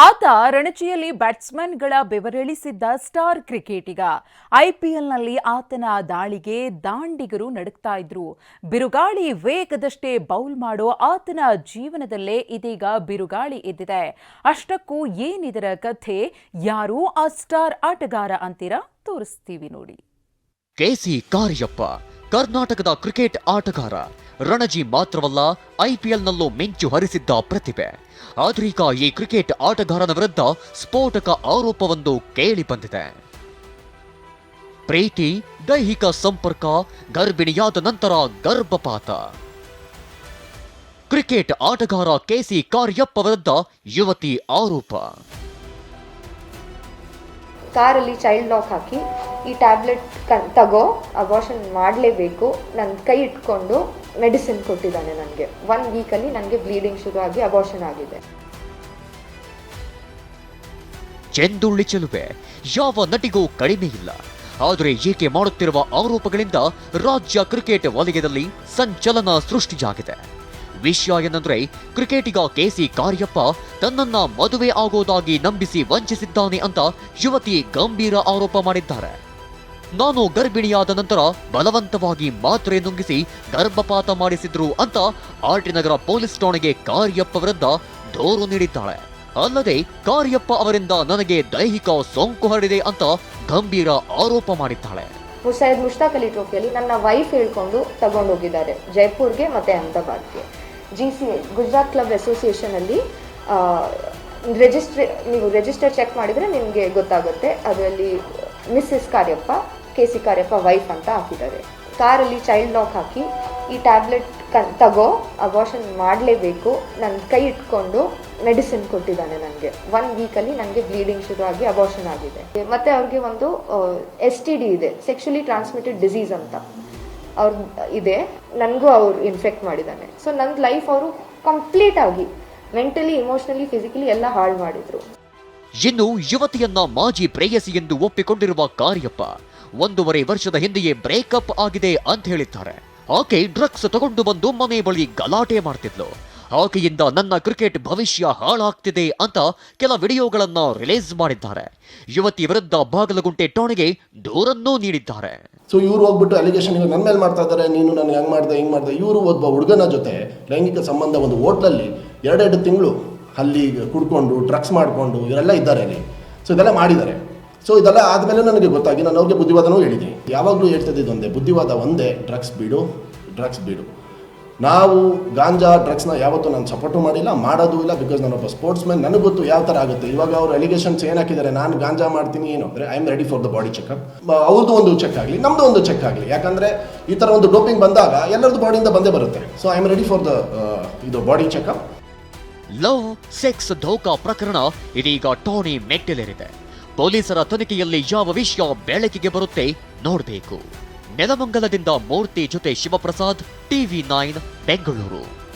ಆತ ರಣಜಿಯಲ್ಲಿ ಬ್ಯಾಟ್ಸ್ಮನ್ಗಳ ಬೆವರೆಳಿಸಿದ್ದ ಸ್ಟಾರ್ ಕ್ರಿಕೆಟಿಗ ಐಪಿಎಲ್ನಲ್ಲಿ ಆತನ ದಾಳಿಗೆ ದಾಂಡಿಗರು ನಡುಕ್ತಾ ಇದ್ರು. ಬಿರುಗಾಳಿ ವೇಗದಷ್ಟೇ ಬೌಲ್ ಮಾಡೋ ಆತನ ಜೀವನದಲ್ಲೇ ಇದೀಗ ಬಿರುಗಾಳಿ ಎದ್ದಿದೆ. ಅಷ್ಟಕ್ಕೂ ಏನಿದರ ಕಥೆ, ಯಾರು ಆ ಸ್ಟಾರ್ ಆಟಗಾರ ಅಂತೀರಾ ತೋರಿಸ್ತೀವಿ ನೋಡಿ. ಕೆಸಿ ಕಾರ್ಯಪ್ಪ, ಕರ್ನಾಟಕದ ಕ್ರಿಕೆಟ್ ಆಟಗಾರ ರಣಜಿ ಮಾತ್ರವಲ್ಲ ಐಪಿಎಲ್ನಲ್ಲೂ ಮಿಂಚು ಹರಿಸಿದ್ದ ಪ್ರತಿಭೆ. ಆದ್ರೀಗ ಈ ಕ್ರಿಕೆಟ್ ಆಟಗಾರನ ವಿರುದ್ಧ ಸ್ಫೋಟಕ ಆರೋಪವೊಂದು ಕೇಳಿ ಬಂದಿದೆ. ಪ್ರೀತಿ, ದೈಹಿಕ ಸಂಪರ್ಕ, ಗರ್ಭಿಣಿಯಾದ ನಂತರ ಗರ್ಭಪಾತ. ಕ್ರಿಕೆಟ್ ಆಟಗಾರ ಕೆಸಿ ಕಾರ್ಯಪ್ಪ ವಿರುದ್ಧ ಯುವತಿ ಆರೋಪ. ಕಾರಲ್ಲಿ ಚೈಲ್ಡ್ ಲಾಕ್ ಹಾಕಿ ಈ ಟ್ಯಾಬ್ಲೆಟ್ ಕನ್ ತಗೋ ಅಬಾರ್ಷನ್ ಮಾಡಲೇಬೇಕು. ನನ್ನ ಕೈ ಇಟ್ಕೊಂಡು ಮೆಡಿಸಿನ್ ಕೊಟ್ಟಿದ್ದಾನೆ ನನಗೆ. ಒನ್ ವೀಕಲ್ಲಿ ನನಗೆ ಬ್ಲೀಡಿಂಗ್ ಶುರು ಆಗಿ ಅಬಾರ್ಷನ್ ಆಗಿದೆ. ಚೆಂದುಳ್ಳಿ ಚೆಲುವೆ. ಯಾವ ನಟಿಗೂ ಕಡಿಮೆ ಇಲ್ಲ. ಆದರೆ ಈಕೆ ಮಾಡುತ್ತಿರುವ ಆರೋಪಗಳಿಂದ ರಾಜ್ಯ ಕ್ರಿಕೆಟ್ ವಲಯದಲ್ಲಿ ಸಂಚಲನ ಸೃಷ್ಟಿಯಾಗಿದೆ. ವಿಷಯ ಏನಂದ್ರೆ ಕ್ರಿಕೆಟಿಗ ಕೆಸಿ ಕಾರ್ಯಪ್ಪ ತನ್ನನ್ನ ಮದುವೆ ಆಗೋದಾಗಿ ನಂಬಿಸಿ ವಂಚಿಸಿದ್ದಾನೆ ಅಂತ ಯುವತಿ ಗಂಭೀರ ಆರೋಪ ಮಾಡಿದ್ದಾರೆ. ನಾನು ಗರ್ಭಿಣಿಯಾದ ನಂತರ ಬಲವಂತವಾಗಿ ಮಾತ್ರೆ ನುಂಗಿಸಿ ಗರ್ಭಪಾತ ಮಾಡಿಸಿದ್ರು ಅಂತ ಆರ್ಟಿ ನಗರ ಪೊಲೀಸ್ ಠಾಣೆಗೆ ಕಾರ್ಯಪ್ಪ ವಿರುದ್ಧ ದೂರು ನೀಡಿದ್ದಾಳೆ. ಅಲ್ಲದೆ ಕಾರ್ಯಪ್ಪ ಅವರಿಂದ ನನಗೆ ದೈಹಿಕ ಸೋಂಕು ಹರಡಿದೆ ಅಂತ ಗಂಭೀರ ಆರೋಪ ಮಾಡಿದ್ದಾಳೆ. ಸೈಯದ್ ಮುಷ್ತಾಕ್ ಅಲಿ ಟ್ರೋಫಿಯಲ್ಲಿ ನನ್ನ ವೈಫ್ ಹೇಳ್ಕೊಂಡು ತಗೊಂಡು ಹೋಗಿದ್ದಾರೆ. ಜೈಪುರ್ಗೆ ಮತ್ತು ಅಹಮದಾಬಾದ್ಗೆ. ಜಿ ಸಿ ಗುಜರಾತ್ ಕ್ಲಬ್ ಅಸೋಸಿಯೇಷನಲ್ಲಿ ರಿಜಿಸ್ಟ್ರೇ ನೀವು ರಿಜಿಸ್ಟರ್ ಚೆಕ್ ಮಾಡಿದರೆ ನಿಮಗೆ ಗೊತ್ತಾಗುತ್ತೆ. ಅದರಲ್ಲಿ Mrs Kariappa K C Kariappa wife ಅಂತ ಹಾಕಿದ್ದಾರೆ. ಕಾರಲ್ಲಿ ಚೈಲ್ಡ್ ಲಾಕ್ ಹಾಕಿ, ಈ ಟ್ಯಾಬ್ಲೆಟ್ ಕನ್ ತಗೋ ಅಬಾರ್ಷನ್ ಮಾಡಲೇಬೇಕು. ನನ್ನ ಕೈ ಇಟ್ಕೊಂಡು ಮೆಡಿಸಿನ್ ಕೊಟ್ಟಿದ್ದಾನೆ ನನಗೆ ಒನ್ ವೀಕಲ್ಲಿ ನನಗೆ ಬ್ಲೀಡಿಂಗ್ ಶುರು ಆಗಿ ಅಬಾರ್ಷನ್ ಆಗಿದೆ. ಮತ್ತೆ ಅವ್ರಿಗೆ ಒಂದು ಎಸ್ ಟಿ ಡಿ ಇದೆ ಸೆಕ್ಷುಲಿ ಟ್ರಾನ್ಸ್ಮಿಟೆಡ್ ಡಿಸೀಸ್ ಅಂತ. ಅವ್ರ, ಇದೆ. ನನಗೂ ಅವ್ರು ಇನ್ಫೆಕ್ಟ್ ಮಾಡಿದ್ದಾನೆ. ಸೊ ನನ್ನ ಲೈಫ್ ಅವರು ಕಂಪ್ಲೀಟ್ ಆಗಿ ಮೆಂಟಲಿ ಇಮೋಷ್ನಲಿ ಫಿಸಿಕಲಿ ಎಲ್ಲ ಹಾಳು ಮಾಡಿದ್ರು. ಇನ್ನು ಯುವತಿಯನ್ನ ಮಾಜಿ ಪ್ರೇಯಸಿ ಎಂದು ಒಪ್ಪಿಕೊಂಡಿರುವ ಕಾರ್ಯಪ್ಪ, ಒಂದೂವರೆ ವರ್ಷದ ಹಿಂದೆಯೇ ಬ್ರೇಕಪ್ ಆಗಿದೆ ಅಂತ ಹೇಳಿದ್ದಾರೆ. ಆಕೆ ಡ್ರಗ್ಸ್ ತಗೊಂಡು ಬಂದು ಮನೆ ಬಳಿ ಗಲಾಟೆ ಮಾಡ್ತಿದ್ಲು. ಆಕೆಯಿಂದ ನನ್ನ ಕ್ರಿಕೆಟ್ ಭವಿಷ್ಯ ಹಾಳಾಗ್ತಿದೆ ಅಂತ ಕೆಲ ವಿಡಿಯೋಗಳನ್ನು ರಿಲೀಸ್ ಮಾಡಿದ್ದಾರೆ. ಯುವತಿ ವಿರುದ್ಧ ಬಾಗಲಗುಂಟೆ ಠಾಣೆಗೆ ದೂರನ್ನೂ ನೀಡಿದ್ದಾರೆ. ಸೊ ಇವ್ರು ಹೋಗ್ಬಿಟ್ಟು ಅಲಿಗೇಷನ್ ನನ್ನ ಮೇಲೆ ಮಾಡ್ತಾ ಇದ್ದಾರೆ ನೀನು ನನಗೆ ಹೆಂಗೆ ಮಾಡ್ದೆ, ಹಿಂಗೆ ಮಾಡ್ದೆ, ಇವರು ಒಬ್ಬ ಹುಡುಗನ ಜೊತೆ ಲೈಂಗಿಕ ಸಂಬಂಧ ಒಂದು ಹೋಟ್ಲಲ್ಲಿ ಎರಡೆರಡು ತಿಂಗಳು ಅಲ್ಲಿ ಕುಡ್ಕೊಂಡು ಡ್ರಗ್ಸ್ ಮಾಡಿಕೊಂಡು, ಇವರೆಲ್ಲ ಇದ್ದಾರೆ ಅಲ್ಲಿ. ಸೊ ಇದೆಲ್ಲ ಮಾಡಿದ್ದಾರೆ. ಸೊ ಇದೆಲ್ಲ ಆದಮೇಲೆ ನನಗೆ ಗೊತ್ತಾಗಿ ನಾನು ಅವ್ರಿಗೆ ಬುದ್ಧಿವಾದನೂ ಹೇಳಿದ್ದೀನಿ ಯಾವಾಗಲೂ ಹೇಳ್ತಿದ್ದೆ ಒಂದೇ, ಬುದ್ಧಿವಾದ ಒಂದೇ ಡ್ರಗ್ಸ್ ಬಿಡು ಡ್ರಗ್ಸ್ ಬಿಡು. ನಾವು ಗಾಂಜಾ ಡ್ರಗ್ಸ್ನ ಯಾವತ್ತೂ ನಾನು ಸಪೋರ್ಟು ಮಾಡಿಲ್ಲ, ಮಾಡೋದು ಇಲ್ಲ ಬಿಕಾಸ್ ನಾನೊಬ್ಬ ಸ್ಪೋರ್ಟ್ಸ್ ಮ್ಯಾನ್ ನನಗೆ ಗೊತ್ತು ಯಾವ ಥರ ಆಗುತ್ತೆ. ಇವಾಗ ಅವ್ರು ಎಲಿಗೇಷನ್ಸ್ ಏನು ಹಾಕಿದ್ದಾರೆ, ನಾನು ಗಾಂಜಾ ಮಾಡ್ತೀನಿ ಏನು ಅಂದರೆ I am ready for the body checkup ಅವ್ರದ್ದು ಒಂದು ಚೆಕ್ ಆಗಲಿ ನಮ್ಮದು ಒಂದು ಚೆಕ್ ಆಗಲಿ. ಯಾಕಂದರೆ ಈ ಥರ ಒಂದು ಡೋಪಿಂಗ್ ಬಂದಾಗ ಎಲ್ಲರದ್ದು ಬಾಡಿಯಿಂದ ಬಂದೇ ಬರುತ್ತೆ. So I am ready for the ಇದು body checkup love sex Dhokha ಪ್ರಕರಣ ಇದೀಗ ಟೋನಿ ಮೆಟ್ಟಿಲೇರಿದೆ. ಪೊಲೀಸರ ತನಿಖೆಯಲ್ಲಿ ಯಾವ ವಿಷಯ ಬೆಳಕಿಗೆ ಬರುತ್ತೆ ನೋಡಬೇಕು. ನೆಲಮಂಗಲದಿಂದ ಮೂರ್ತಿ ಜೊತೆ ಶಿವಪ್ರಸಾದ್ ಟಿವಿ ನೈನ್ ಬೆಂಗಳೂರು.